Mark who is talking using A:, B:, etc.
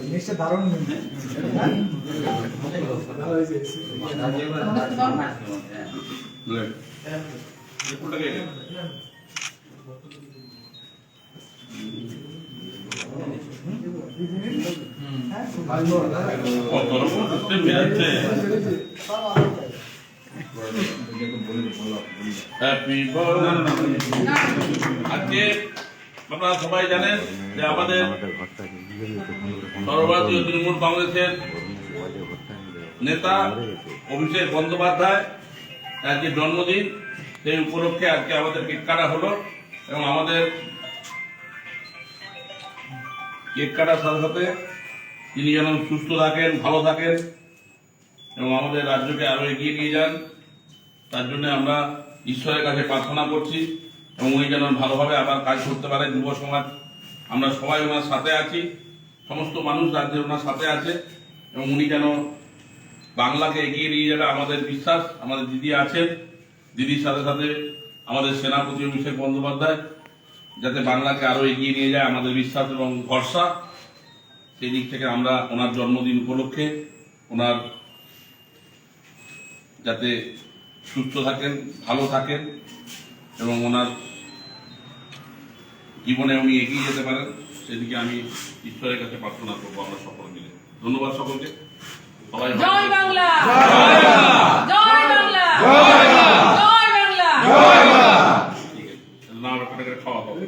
A: জিনিসটা দারুণ
B: হ্যাপি আজকে আপনারা সবাই জানেন যে আমাদের সর্বভারতীয় তৃণমূল কংগ্রেসের নেতা অভিষেক বন্দ্যোপাধ্যায় আজকে জন্মদিন, সেই উপলক্ষে আজকে আমাদের কেক কাটা হলো এবং আমাদের কেক কাটার সাথে সাথে তিনি যেন সুস্থ থাকেন, ভালো থাকেন এবং আমাদের রাজ্যকে আরও এগিয়ে নিয়ে যান, তার জন্য আমরা ঈশ্বরের কাছে প্রার্থনা করছি এবং উনি যেন ভালোভাবে আবার কাজ করতে পারে যুব সমাজ। আমরা সবাই ওনার সাথে আছি, সমস্ত মানুষ রাজ্যে ওনার সাথে আছে এবং উনি যেন বাংলাকে এগিয়ে নিয়ে যাবে, আমাদের বিশ্বাস, আমাদের দিদি আছেন। দিদির সাথে সাথে আমাদের সেনাপতি অভিষেক বন্দ্যোপাধ্যায়, যাতে বাংলাকে আরও এগিয়ে নিয়ে যায় আমাদের বিশ্বাস এবং ভরসা। সেই দিক থেকে আমরা ওনার জন্মদিন উপলক্ষে ওনার যাতে সুস্থ থাকেন ভালো থাকেন এবং ওনার জীবনে উনি এগিয়ে যেতে পারেন সেদিকে আমি ঈশ্বরের কাছে প্রার্থনা করব আমরা সকল মিলে। ধন্যবাদ সকলকে। সবাই
C: জয় বাংলা! খাওয়া হবে।